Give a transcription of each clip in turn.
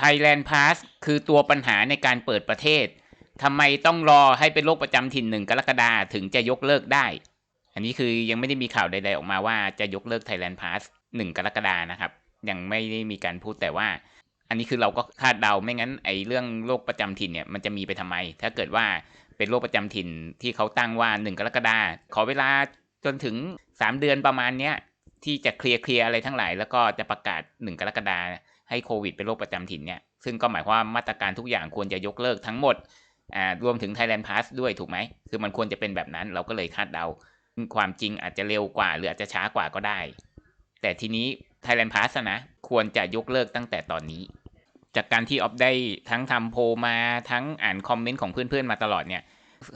Thailand Pass คือตัวปัญหาในการเปิดประเทศทำไมต้องรอให้เป็นโรคประจำถิ่นหนึ่งกรกฎาถึงจะยกเลิกได้ อันนี้คือยังไม่ได้มีข่าวใดๆออกมาว่าจะยกเลิก Thailand Pass หนึ่งกรกฎานะครับ ยังไม่ได้มีการพูดแต่ว่า อันนี้คือเราก็คาดเดาไม่งั้นไอ้เรื่องโรคประจำถิ่นเนี่ยมันจะมีไปทำไม ถ้าเกิดว่าเป็นโรคประจำถิ่นที่เขาตั้งว่าหนึ่งกรกฎาขอเวลาจนถึงสามเดือนประมาณเนี้ยที่จะเคลียร์เคลียร์อะไรทั้งหลายแล้วก็จะประกาศหนึ่งกรกฎา ให้โควิดเป็นโรคประจำถิ่นเนี่ย ซึ่งก็หมายความว่ามาตรการทุกอย่างควรจะยกเลิกทั้งหมดอ่ารวมถึง Thailand Pass ด้วยถูกไหม คือมันควรจะเป็นแบบนั้น เราก็เลยคาดเดา ความจริงอาจจะเร็วกว่า หรืออาจจะช้ากว่าก็ได้ แต่ทีนี้ Thailand Pass นะ ควรจะยกเลิกตั้งแต่ตอนนี้ จากการที่ออฟได้ทั้งทำโพลมาทั้งอ่านคอมเมนต์ของเพื่อนๆมาตลอดเนี่ย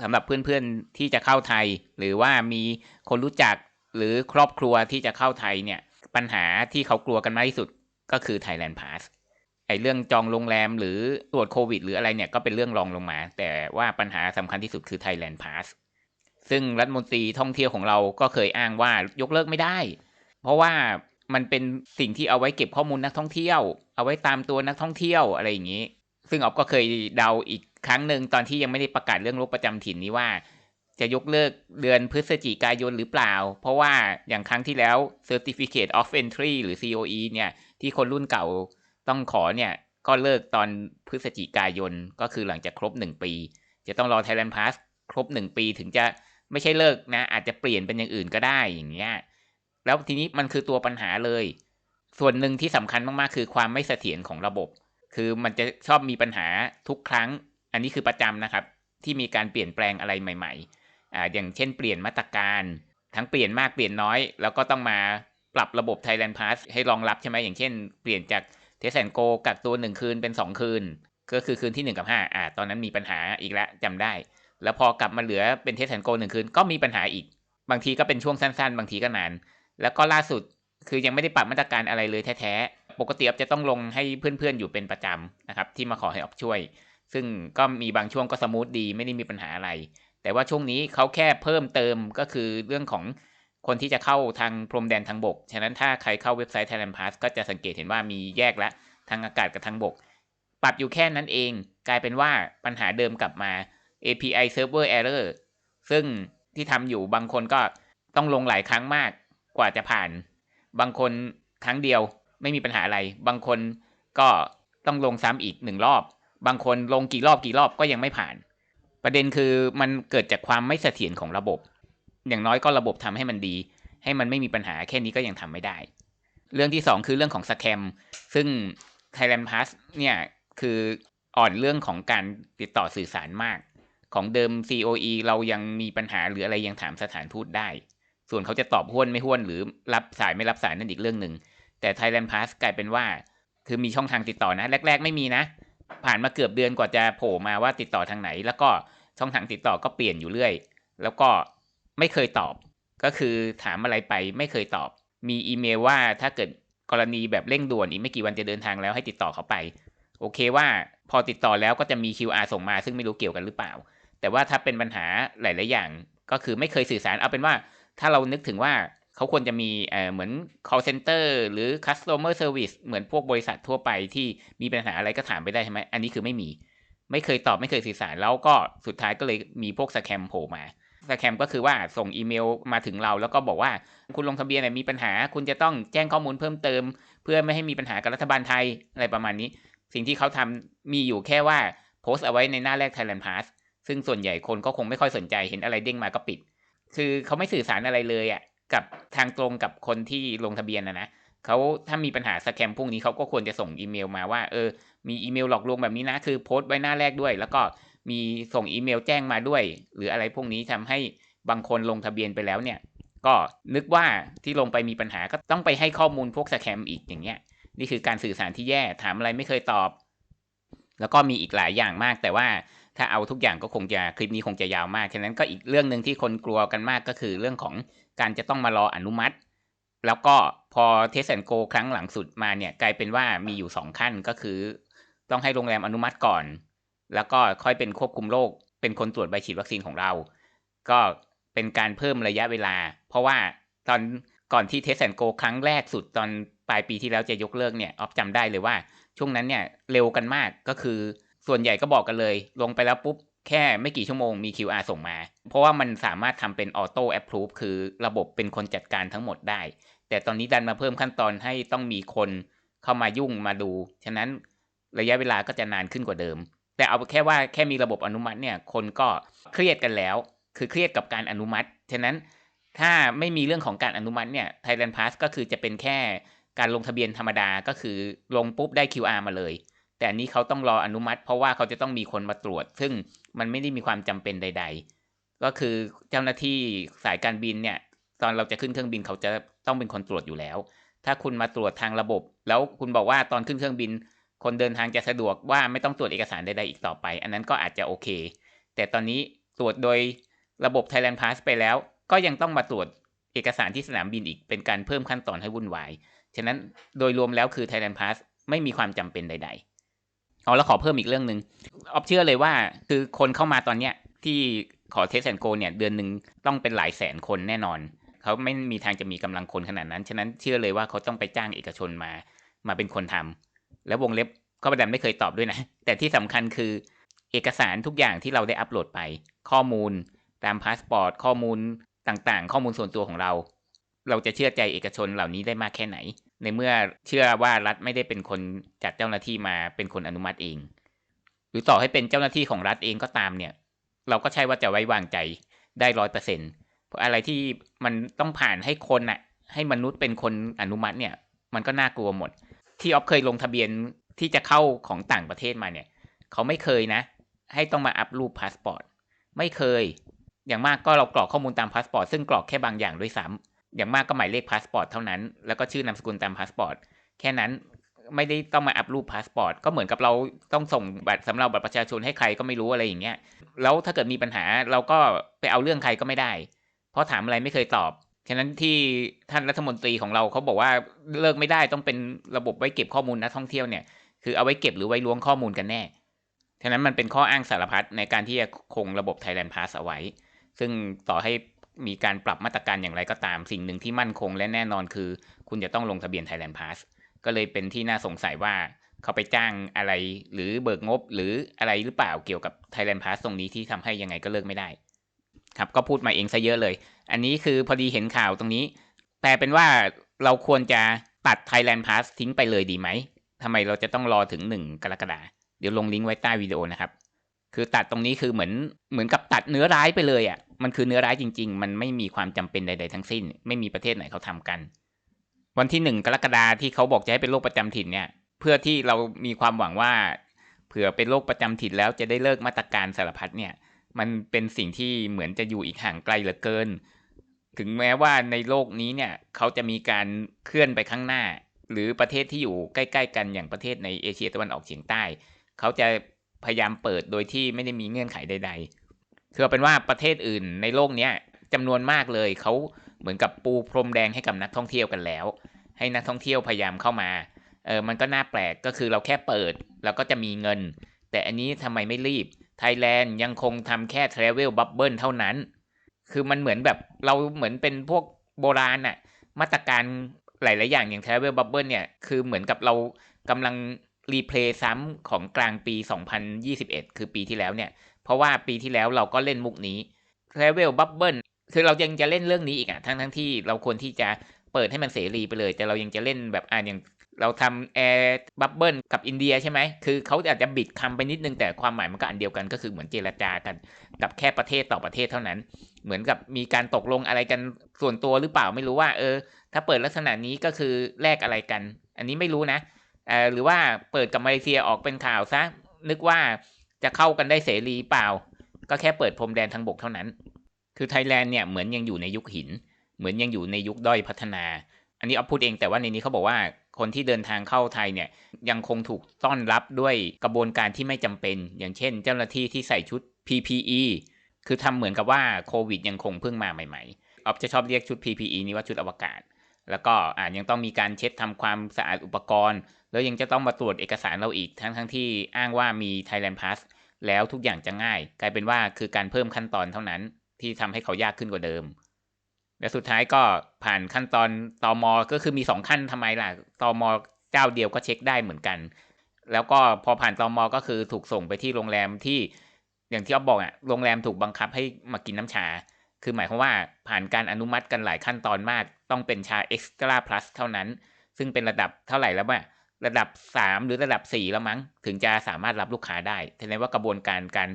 สำหรับเพื่อนๆที่จะเข้าไทย หรือว่ามีคนรู้จักหรือครอบครัวที่จะเข้าไทยเนี่ย ปัญหาที่เขากลัวกันมากที่สุด ก็คือ Thailand Pass ไอเรื่องจองโรงแรมหรือตรวจโควิด หรืออะไรเนี่ยก็เป็นเรื่องรองลงมา แต่ว่าปัญหาสำคัญที่สุดคือ Thailand Pass ซึ่งรัฐมนตรีท่องเที่ยวของเราก็เคยอ้างว่ายกเลิกไม่ได้ เพราะว่ามันเป็นสิ่งที่เอาไว้เก็บข้อมูลนักท่องเที่ยว เอาไว้ตามตัวนักท่องเที่ยวอะไรอย่างนี้ ซึ่งออฟก็เคยเดาอีกครั้งหนึ่งตอนที่ยังไม่ได้ประกาศเรื่องโรคประจำถิ่นนี้ว่า จะยกเลิกเดือนพฤศจิกายนหรือเปล่า เพราะว่าอย่างครั้งที่แล้ว Certificate of Entry หรือ COE เนี่ย ที่คนรุ่นเก่าต้องขอเนี่ย ก็เลิกตอนพฤศจิกายนก็คือหลังจากครบหนึ่งปี จะต้องรอ Thailand Pass ครบหนึ่งปีถึงจะไม่ใช่เลิกนะ อาจจะเปลี่ยนเป็นอย่างอื่นก็ได้อย่างเงี้ยแล้วทีนี้มันคือตัวปัญหาเลย ส่วนหนึ่งที่สำคัญมากๆ คือความไม่เสถียรของระบบ คือมันจะชอบมีปัญหาทุกครั้ง อันนี้คือประจำนะครับ ที่มีการเปลี่ยนแปลงอะไรใหม่ ๆ อ่าอย่างเช่นเปลี่ยนมาตรการทั้งเปลี่ยนมากเปลี่ยนน้อย แล้วก็ต้องมาปรับระบบ Thailand Pass ให้รองรับใช่ไหมอย่างเช่นเปลี่ยนจากเทสแอนโกกักตัวหนึ่งคืนเป็นสองคืน ก็คือคืนที่หนึ่งกับห้าอ่า ตอนนั้นมีปัญหาอีกแล้วจำได้ แล้วพอกลับมาเหลือเป็นเทสแอนโกหนึ่งคืนก็มีปัญหาอีก บางทีก็เป็นช่วงสั้นๆ บางทีก็นาน แล้วก็ล่าสุดคือยังไม่ได้ปรับมาตรการอะไรเลยแท้ๆ ปกติออฟจะต้องลงให้เพื่อนๆอยู่เป็นประจำนะครับที่มาขอให้ออฟช่วย ซึ่งก็มีบางช่วงก็สมูทดีไม่ได้มีปัญหาอะไร แต่ว่าช่วงนี้เขาแค่เพิ่มเติมก็คือเรื่องของคนที่จะเข้าทางพรมแดนทางบก ฉะนั้นถ้าใครเข้าเว็บไซต์ Thailand Pass ก็จะสังเกตเห็นว่ามีแยกละทางอากาศกับทางบก ปรับอยู่แค่นั้นเอง กลายเป็นว่าปัญหาเดิมกลับมา API server error ซึ่งที่ทำอยู่บางคนก็ต้องลงหลายครั้งมากกว่าจะผ่าน บางคนครั้งเดียวไม่มีปัญหาอะไร บางคนก็ต้องลงซ้ำอีกหนึ่งรอบ บางคนลงกี่รอบกี่รอบก็ยังไม่ผ่าน ประเด็นคือมันเกิดจากความไม่เสถียรของระบบ อย่างน้อยก็ระบบทำให้มันดี ให้มันไม่มีปัญหาแค่นี้ก็ยังทำไม่ได้ เรื่องที่สองคือเรื่องของสแคมซึ่ง Thailand Pass เนี่ยคืออ่อนเรื่องของการติดต่อสื่อสารมาก ของเดิม COE เรายังมีปัญหาหรืออะไรยังถามสถานทูตได้ ส่วนเขาจะตอบห้วนไม่ห้วนหรือรับสายไม่รับสายนั่นอีกเรื่องหนึ่ง แต่ Thailand Pass กลายเป็นว่า คือมีช่องทางติดต่อนะ แรก ๆ ไม่มีนะ ผ่านมาเกือบเดือนกว่าจะโผล่มาว่าติดต่อทางไหน แล้วก็ ช่องทางติดต่อก็เปลี่ยนอยู่เรื่อย แล้วก็ไม่เคยตอบ ก็คือถามอะไรไปไม่เคยตอบ มีอีเมลว่าถ้าเกิดกรณีแบบเร่งด่วนอีกไม่กี่วันจะเดินทางแล้วให้ติดต่อเขาไป โอเคว่าพอติดต่อแล้วก็จะมี QR ส่งมาซึ่งไม่รู้เกี่ยวกันหรือเปล่า แต่ว่าถ้าเป็นปัญหาหลาย ๆ อย่างก็คือไม่เคยสื่อสารเอาเป็นว่า ถ้าเรานึกถึงว่าเขาควรจะมีเอ่อเหมือน call center หรือ customer service เหมือนพวกบริษัททั่วไปที่มีปัญหาอะไรก็ถามไปได้ใช่ไหมอันนี้คือไม่มี ไม่เคยตอบไม่เคยสื่อสารแล้วก็สุดท้ายก็เลยมีพวกสแคมโผล่มาสแคมก็คือว่าส่งอีเมลมาถึงเราแล้วก็บอกว่าคุณลงทะเบียนมีปัญหา คุณจะต้องแจ้งข้อมูลเพิ่มเติม เพื่อไม่ให้มีปัญหากับรัฐบาลไทยอะไรประมาณนี้ สิ่งที่เขาทำมีอยู่แค่ว่าโพสต์เอาไว้ในหน้าแรก Thailand Pass ซึ่งส่วนใหญ่คนก็คงไม่ค่อยสนใจเห็นอะไรเด้งมาก็ปิด คือเขาไม่สื่อสารอะไรเลยอะ่ะกับทางตรงกับคนที่ลงทะเบียนนะนะเขาถ้ามีปัญหาสแคมพวกนี้เขาก็ควรจะส่งอีเมลมาว่าเออ มีอีเมลหลอกลวงแบบนี้นะ คือโพสต์ไว้หน้าแรกด้วย แล้วก็มีส่งอีเมลแจ้งมาด้วย หรืออะไรพวกนี้ทำให้บางคนลงทะเบียนไปแล้วเนี่ย ก็นึกว่าที่ลงไปมีปัญหาก็ต้องไปให้ข้อมูลพวกสแคมอีกอย่างเงี้ย นี่คือการสื่อสารที่แย่ถามอะไรไม่เคยตอบ แล้วก็มีอีกหลายอย่างมาก แต่ว่าถ้าเอาทุกอย่างก็คงจะคลิปนี้คงจะยาวมากฉะนั้นก็อีกเรื่องหนึ่งที่คนกลัวกันมากก็คือเรื่องของการจะต้องมารออนุมัติ แล้วก็พอเทสแอนโกครั้งหลังสุดมาเนี่ยกลายเป็นว่ามีอยู่สองขั้นก็คือ ต้องให้โรงแรมอนุมัติก่อน แล้วก็ค่อยเป็นควบคุมโรคเป็นคนตรวจใบฉีดวัคซีนของเรา ก็เป็นการเพิ่มระยะเวลา เพราะว่าตอนก่อนที่เทสแอนโกครั้งแรกสุดตอนปลายปีที่แล้วจะยกเลิกเนี่ยออฟจำได้เลยว่า ช่วงนั้นเนี่ยเร็วกันมากก็คือส่วนใหญ่ก็บอกกันเลย ลงไปแล้วปุ๊บแค่ไม่กี่ชั่วโมงมี QR ส่งมา เพราะว่ามันสามารถทำเป็นออโต้แอปพรูฟคือระบบเป็นคนจัดการทั้งหมดได้ แต่ตอนนี้ดันมาเพิ่มขั้นตอนให้ต้องมีคนเข้ามายุ่งมาดู ฉะนั้น ระยะเวลาก็จะนานขึ้นกว่าเดิม แต่เอาแค่ว่าแค่มีระบบอนุมัติเนี่ยคนก็เครียดกันแล้ว คือเครียดกับการอนุมัติฉะนั้นถ้าไม่มีเรื่องของการอนุมัติเนี่ย Thailand Pass ก็คือจะเป็นแค่การลงทะเบียนธรรมดาก็คือลงปุ๊บได้ QR มาเลย แต่อันนี้เขาต้องรออนุมัติ เพราะว่าเขาจะต้องมีคนมาตรวจ ซึ่งมันไม่ได้มีความจำเป็นใด ๆ ก็คือเจ้าหน้าที่สายการบินเนี่ยตอนเราจะขึ้นเครื่องบินเขาจะต้องเป็นคนตรวจอยู่แล้ว ถ้าคุณมาตรวจทางระบบ แล้วคุณบอกว่าตอนขึ้นเครื่องบิน คนเดินทางจะสะดวกว่าไม่ต้องตรวจเอกสารใดๆอีกต่อไป อันนั้นก็อาจจะโอเค แต่ตอนนี้ตรวจโดยระบบ Thailand Pass ไปแล้ว ก็ยังต้องมาตรวจเอกสารที่สนามบินอีกเป็นการเพิ่มขั้นตอนให้วุ่นวาย ฉะนั้นโดยรวมแล้วคือ Thailand Pass ไม่มีความจำเป็นใด ๆ เอ๋อแล้วขอเพิ่มอีกเรื่องหนึ่งออฟเชื่อเลยว่าคือคนเข้ามาตอนเนี้ยที่ขอเทสแอนโกเนี่ยเดือนหนึ่งต้องเป็นหลายแสนคนแน่นอน เขาไม่มีทางจะมีกำลังคนขนาดนั้น ฉะนั้นเชื่อเลยว่าเขาต้องไปจ้างเอกชนมา มาเป็นคนทำ แล้ววงเล็บก็ประดันไม่เคยตอบด้วยนะ แต่ที่สำคัญคือ เอกสารทุกอย่างที่เราได้อัปโหลดไป ข้อมูล ตามพาสปอร์ตข้อมูลต่างๆ ข้อมูลส่วนตัวของเรา เราจะเชื่อใจเอกชนเหล่านี้ได้มากแค่ไหน ในเมื่อเชื่อว่ารัฐไม่ได้เป็นคนจัดเจ้าหน้าที่มาเป็นคนอนุมัติเอง หรือต่อให้เป็นเจ้าหน้าที่ของรัฐเองก็ตามเนี่ย เราก็ใช่ว่าจะไว้วางใจได้ร้อยเปอร์เซ็นเพราะอะไรที่มันต้องผ่านให้คนน่ะ ให้มนุษย์เป็นคนอนุมัติเนี่ย มันก็น่ากลัวหมด ที่ออฟเคยลงทะเบียนที่จะเข้าของต่างประเทศมาเนี่ย เขาไม่เคยนะ ให้ต้องมาอัพรูปพาสปอร์ตไม่เคย อย่างมากก็เรากรอกข้อมูลตามพาสปอร์ตซึ่งกรอกแค่บางอย่างด้วยซ้ำอย่างมากก็หมายเลขพาสปอร์ตเท่านั้น แล้วก็ชื่อนามสกุลตามพาสปอร์ตแค่นั้นไม่ได้ต้องมาอัพรูปพาสปอร์ตก็เหมือนกับเราต้องส่งบัตรสำเนาบัตรประชาชนให้ใครก็ไม่รู้อะไรอย่างเงี้ย แล้วถ้าเกิดมีปัญหาเราก็ไปเอาเรื่องใครก็ไม่ได้ เพราะถามอะไรไม่เคยตอบ ฉะนั้นที่ท่านรัฐมนตรีของเราเขาบอกว่าเลิกไม่ได้ต้องเป็นระบบไว้เก็บข้อมูลนักท่องเที่ยวเนี่ยคือเอาไว้เก็บหรือไว้ล้วงข้อมูลกันแน่ ฉะนั้นมันเป็นข้ออ้างสารพัดในการที่จะคงระบบ Thailand Pass เอาไว้ ซึ่งต่อให้มีการปรับมาตรการอย่างไรก็ตามสิ่งหนึ่งที่มั่นคงและแน่นอนคือ คุณจะต้องลงทะเบียน Thailand Pass ก็เลยเป็นที่น่าสงสัยว่าเขาไปจ้างอะไรหรือเบิกงบหรืออะไรหรือเปล่าเกี่ยวกับ Thailand Pass ตรงนี้ที่ทำให้ยังไงก็เลิกไม่ได้ ครับก็พูดมาเองซะเยอะเลย อันนี้คือพอดีเห็นข่าวตรงนี้แต่เป็นว่าเราควรจะตัด Thailand Pass ทิ้งไปเลยดีไหมทำไมเราจะต้องรอถึงหนึ่งกรกฎาเดี๋ยวลงลิงก์ไว้ใต้วิดีโอนะครับ คือตัดตรงนี้คือเหมือนเหมือนกับตัดเนื้อร้ายไปเลยอะ่ะ มันคือเนื้อร้ายจริง ๆ มันไม่มีความจำเป็นใด ๆ ทั้งสิ้น ไม่มีประเทศไหนเขาทำกัน วันที่หนึ่งกรกฎาที่เขาบอกจะให้เป็นโรคประจำถิ่นเนี่ย เพื่อที่เรามีความหวังว่า เผื่อเป็นโรคประจำถิ่นแล้วจะได้เลิกมาตรการสารพัดเนี่ย มันเป็นสิ่งที่เหมือนจะอยู่อีกห่างไกลเหลือเกิน ถึงแม้ว่าในโลกนี้เนี่ยเขาจะมีการเคลื่อนไปข้างหน้า หรือประเทศที่อยู่ใกล้ ๆ กันอย่างประเทศในเอเชียตะวันออกเฉียงใต้ เขาจะพยายามเปิดโดยที่ไม่ได้มีเงื่อนไขใด ๆ คือเป็นว่าประเทศอื่นในโลกนี้จำนวนมากเลยเขาเหมือนกับปูพรมแดงให้กับนักท่องเที่ยวกันแล้ว ให้นักท่องเที่ยวพยายามเข้ามาเออมันก็น่าแปลกก็คือเราแค่เปิด แล้วก็จะมีเงิน แต่อันนี้ทำไมไม่รีบ ไทยแลนด์ยังคงทำแค่ Travel Bubble เท่านั้น คือมันเหมือนแบบเราเหมือนเป็นพวกโบราณอะมาตรการหลาย ๆ อย่างอย่าง Travel Bubble เนี่ย คือเหมือนกับเรากำลังรีเพลย์ซ้ำของกลางปี 2021 คือปีที่แล้วเนี่ย เพราะว่าปีที่แล้วเราก็เล่นมุกนี้ Travel Bubble คือเรายังจะเล่นเรื่องนี้อีกอะทั้งทั้งที่เราควรที่จะเปิดให้มันเสรีไปเลย แต่เรายังจะเล่นแบบอ่าอย่าง เราทำแอร์บับเบิลกับอินเดียใช่ไหม คือเขาอาจจะบิดคำไปนิดนึงแต่ความหมายมันก็อันเดียวกันก็คือเหมือนเจรจากัน กับแค่ประเทศต่อประเทศเท่านั้น เหมือนกับมีการตกลงอะไรกันส่วนตัวหรือเปล่าไม่รู้ว่า เออ ถ้าเปิดลักษณะนี้ก็คือแลกอะไรกัน อันนี้ไม่รู้นะเออหรือว่าเปิดกับมาเลเซียออกเป็นข่าวซะนึกว่าจะเข้ากันได้เสรีเปล่า ก็แค่เปิดพรมแดนทางบกเท่านั้น คือไทยแลนด์เนี่ยเหมือนยังอยู่ในยุคหิน เหมือนยังอยู่ในยุคด้อยพัฒนา อันนี้เอาพูดเองแต่ว่าในนี้เขาบอกว่า คนที่เดินทางเข้าไทยเนี่ยยังคงถูกต้อนรับด้วยกระบวนการที่ไม่จำเป็น อย่างเช่น เจ้าหน้าที่ที่ใส่ชุด PPE คือทำเหมือนกับว่าโควิดยังคงเพิ่งมาใหม่ๆออฟจะชอบเรียกชุด PPE นี้ว่าชุดอวกาศ แล้วก็อ่ายังต้องมีการเช็ดทำความสะอาดอุปกรณ์ แล้วยังจะต้องมาตรวจเอกสารเราอีกทั้งทั้งที่อ้างว่ามี Thailand Pass แล้วทุกอย่างจะง่าย กลายเป็นว่าคือการเพิ่มขั้นตอนเท่านั้นที่ทำให้เขายากขึ้นกว่าเดิม และสุดท้ายก็ผ่านขั้นตอนตอมอก็คือมีสองขั้นทำไมล่ะตอมอเจ้าเดียวก็เช็คได้เหมือนกัน แล้วก็พอผ่านตอมอก็คือถูกส่งไปที่โรงแรมที่อย่างที่อ๊อฟบอกอะโรงแรมถูกบังคับให้มากินน้ำชา คือหมายความว่าผ่านการอนุมัติกันหลายขั้นตอนมาก ต้องเป็นชาเอ็กซ์ตร้าพลัสเท่านั้น ซึ่งเป็นระดับเท่าไหร่แล้วว่าระดับ 3 หรือระดับ 4 แล้วมั้ง ถึงจะสามารถรับลูกค้าได้แสดงว่ากระบวนการการ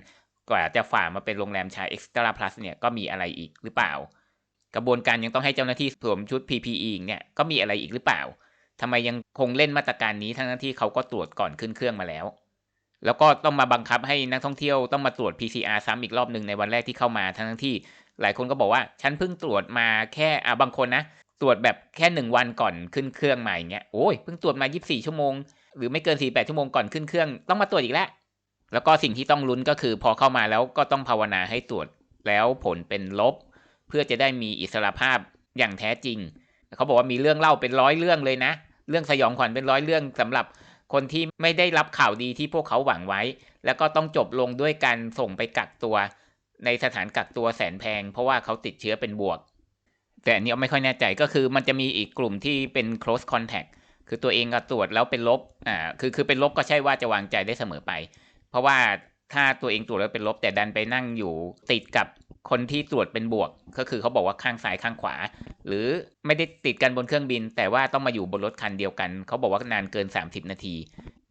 กว่าจะฝ่ามาเป็นโรงแรมชาเอ็กซ์ตร้าพลัสเนี่ยก็มีอะไรอีกหรือเปล่า กระบวนการยังต้องให้เจ้าหน้าที่สวมชุด PPE อีกเนี่ยก็มีอะไรอีกหรือเปล่าทำไมยังคงเล่นมาตรการนี้ทั้งที่เขาก็ตรวจก่อนขึ้นเครื่องมาแล้ว แล้วก็ต้องมาบังคับให้นักท่องเที่ยวต้องมาตรวจ PCR ซ้ำอีกรอบหนึ่งในวันแรกที่เข้ามาทั้งที่ หลายคนก็บอกว่าฉันเพิ่งตรวจมาแค่อะบางคนนะตรวจแบบแค่หนึ่งวันก่อนขึ้นเครื่องมาอย่างเงี้ยโอ้ยเพิ่งตรวจมา 24 ชั่วโมง หรือไม่เกิน 48 ชั่วโมงก่อนขึ้นเครื่องต้องมาตรวจอีกแล้วแล้วก็สิ่งที่ต้องลุ้นก็คือพอเข้ามาแล้วก็ต้องภาวนาให้ตรวจแล้วผลเป็นลบ เพื่อจะได้มีอิสระภาพอย่างแท้จริง เขาบอกว่ามีเรื่องเล่าเป็นร้อยเรื่องเลยนะ เรื่องสยองขวัญเป็นร้อยเรื่องสำหรับคนที่ไม่ได้รับข่าวดีที่พวกเขาหวังไว้ แล้วก็ต้องจบลงด้วยการส่งไปกักตัว ในสถานกักตัวแสนแพง เพราะว่าเขาติดเชื้อเป็นบวก แต่อันนี้ไม่ค่อยแน่ใจก็คือมันจะมีอีกกลุ่มที่เป็น close contact คือตัวเองก็ตรวจแล้วเป็นลบ อ่า คือคือเป็นลบก็ใช่ว่าจะวางใจได้เสมอไป เพราะว่าถ้าตัวเองตรวจแล้วเป็นลบแต่ดันไปนั่งอยู่ติดกับ คนที่ตรวจเป็นบวกก็คือเขาบอกว่าข้างซ้ายข้างขวา หรือไม่ได้ติดกันบนเครื่องบิน แต่ว่าต้องมาอยู่บนรถคันเดียวกัน เขาบอกว่านานเกิน 30 นาที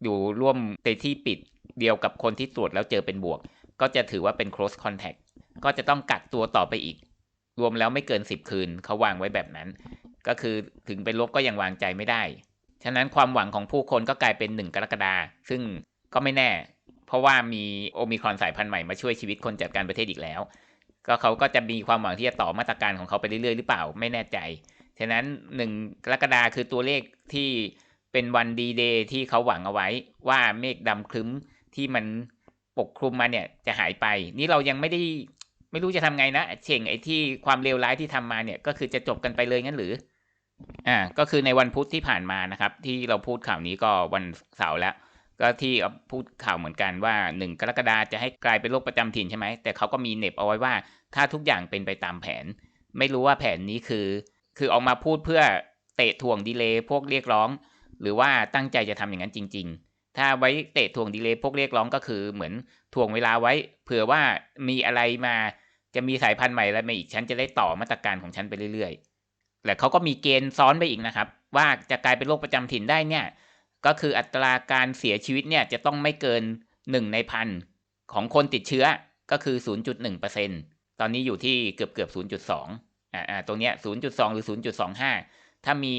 อยู่ร่วมในที่ปิดเดียวกับคนที่ตรวจแล้วเจอเป็นบวก ก็จะถือว่าเป็น close contact ก็จะต้องกักตัวต่อไปอีก รวมแล้วไม่เกิน 10 คืนเขาวางไว้แบบนั้น ก็คือถึงเป็นลบก็ยังวางใจไม่ได้ ฉะนั้นความหวังของผู้คนก็กลายเป็น1กรกฎาซึ่งก็ไม่แน่ เพราะว่ามีโอมิครอนสายพันธุ์ใหม่มาช่วยชีวิตคนจัดการประเทศอีกแล้ว ก็เขาก็จะมีความหวังที่จะต่อมาตรการของเขาไปเรื่อยๆ หรือเปล่าไม่แน่ใจ ฉะนั้น1กรกฎาคือตัวเลขที่เป็นวันดีเดย์ที่เขาหวังเอาไว้ ว่าเมฆดำครึ้มที่มันปกคลุมมาเนี่ยจะหายไป นี่เรายังไม่ได้ไม่รู้จะทำไงนะเช่งไอ้ที่ความเลวร้ายที่ทำมาเนี่ยก็คือจะจบกันไปเลยงั้นหรือ อ่า ก็คือในวันพุธที่ผ่านมานะครับ ที่เราพูดข่าวนี้ก็วันเสาร์แล้ว ก็ที่พูดข่าวเหมือนกันว่าหนึ่งกรกฎาจะให้กลายเป็นโรคประจำถิ่นใช่ไหมแต่เขาก็มีเน็บเอาไว้ว่า ถ้าทุกอย่างเป็นไปตามแผน ไม่รู้ว่าแผนนี้คือ คือออกมาพูดเพื่อเตะถ่วงดีเลย์พวกเรียกร้อง หรือว่าตั้งใจจะทำอย่างนั้นจริง ๆ ถ้าไว้เตะถ่วงดีเลย์พวกเรียกร้องก็คือเหมือนถ่วงเวลาไว้ เผื่อว่ามีอะไรมาจะมีสายพันธุ์ใหม่อะไรมาอีกฉันจะได้ต่อมาตรการของฉันไปเรื่อยๆและเขาก็มีเกณฑ์ซ้อนไปอีกนะครับ ว่าจะกลายเป็นโรคประจำถิ่นได้เนี่ย ก็คืออัตราการเสียชีวิตเนี่ยจะต้องไม่เกิน 1 ในพันของคนติดเชื้อก็คือ 0.1%ตอนนี้อยู่ที่เกือบเกือบ 0.2อ่าอ่าตรงเนี้ย 0.2 หรือ 0.25 ถ้ามี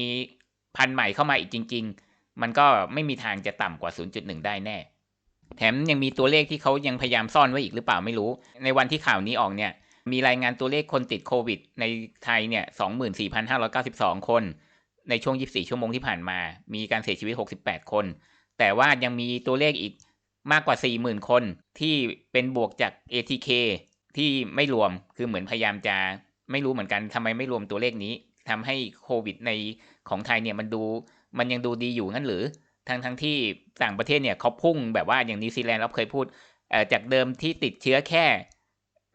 พันใหม่เข้ามาอีกจริง ๆ มันก็ไม่มีทางจะต่ำกว่า 0.1 ได้แน่ แถมยังมีตัวเลขที่เขายังพยายามซ่อนไว้อีกหรือเปล่าไม่รู้ ในวันที่ข่าวนี้ออกเนี่ย มีรายงานตัวเลขคนติดโควิดในไทยเนี่ย 24,592 คน ในช่วง 24 ชั่วโมงที่ผ่านมา มีการเสียชีวิต 68 คน แต่ว่ายังมีตัวเลขอีกมากกว่า 40,000 คนที่เป็นบวกจาก ATK ที่ไม่รวมคือเหมือนพยายามจะไม่รู้เหมือนกันทำไมไม่รวมตัวเลขนี้ทำให้โควิดในของไทยเนี่ยมันดูมันยังดูดีอยู่งั้นหรือทั้งทั้งที่ต่างประเทศเนี่ยเขาพุ่งแบบว่าอย่างนิวซีแลนด์เราเคยพูดจากเดิมที่ติดเชื้อแค่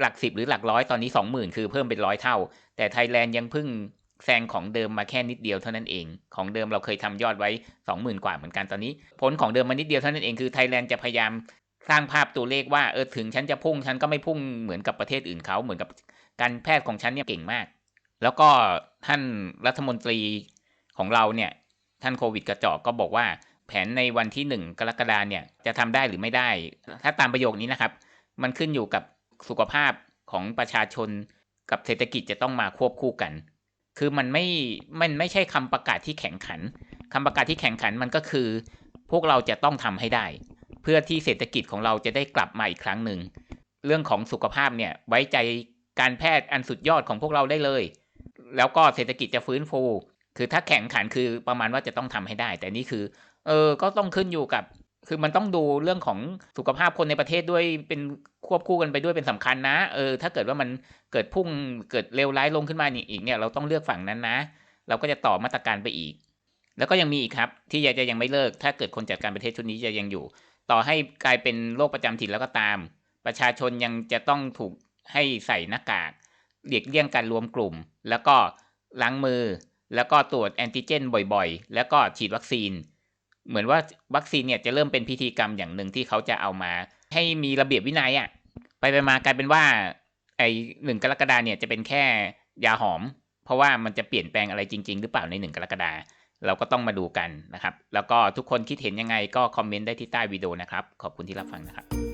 หลักสิบหรือหลักร้อยตอนนี้สองหมื่นคือเพิ่มเป็นร้อยเท่า แต่ไทยแลนด์ยังพิ่ง แซงของเดิมมาแค่นิดเดียวเท่านั้นเอง ของเดิมเราเคยทำยอดไว้สองหมื่นกว่าเหมือนกันตอนนี้ ผลของเดิมมานิดเดียวเท่านั้นเองคือไทยแลนด์จะพยายามสร้างภาพตัวเลขว่าเออถึงฉันจะพุ่งฉันก็ไม่พุ่งเหมือนกับประเทศอื่นเขาเหมือนกับการแพทย์ของฉันเนี่ยเก่งมาก แล้วก็ท่านรัฐมนตรีของเราเนี่ยท่านโควิดกระจอกก็บอกว่า แผนในวันที่หนึ่งกรกฎาเนี่ยจะทำได้หรือไม่ได้ ถ้าตามประโยคนี้นะครับ มันขึ้นอยู่กับสุขภาพของประชาชนกับเศรษฐกิจจะต้องมาควบคู่กัน คือมันไม่ มันไม่ใช่คำประกาศที่แข็งขันคำประกาศที่แข็งขันมันก็คือ พวกเราจะต้องทำให้ได้ เพื่อที่เศรษฐกิจของเราจะได้กลับมาอีกครั้งหนึ่ง เรื่องของสุขภาพเนี่ยไว้ใจการแพทย์อันสุดยอดของพวกเราได้เลย แล้วก็เศรษฐกิจจะฟื้นฟู คือถ้าแข่งขันคือประมาณว่าจะต้องทำให้ได้ แต่นี่คือ เออ ก็ต้องขึ้นอยู่กับ คือมันต้องดูเรื่องของสุขภาพคนในประเทศด้วยเป็นควบคู่กันไปด้วยเป็นสำคัญนะ เออ ถ้าเกิดว่ามันเกิดพุ่งเกิดเลวร้ายลงขึ้นมาอีกเนี่ยเราต้องเลือกฝั่งนั้นนะ เราก็จะต่อมาตรการไปอีก แล้วก็ยังมีอีกครับ ที่ยังจะยังไม่เลิก ถ้าเกิดคนจัดการประเทศชุดนี้จะยังอยู่ ต่อให้กลายเป็นโรคประจำถิ่นแล้วก็ตาม ประชาชนยังจะต้องถูกให้ใส่หน้ากากเลียกเลี่ยงการรวมกลุ่ม แล้วก็ล้างมือ แล้วก็ตรวจแอนติเจนบ่อยๆ แล้วก็ฉีดวัคซีน เหมือนว่าวัคซีนเนี่ยจะเริ่มเป็นพิธีกรรมอย่างหนึ่งที่เขาจะเอามา ให้มีระเบียบวินัยอะไปไปมากลายเป็นว่า ไอหนึ่งกรกฎาเนี่ยจะเป็นแค่ยาหอม เพราะว่ามันจะเปลี่ยนแปลงอะไรจริง ๆ หรือเปล่าในหนึ่งกรกฎาเราก็ต้องมาดูกันนะครับ แล้วก็ทุกคนคิดเห็นยังไงก็คอมเมนต์ได้ที่ใต้วิดีโอนะครับ ขอบคุณที่รับฟังนะครับ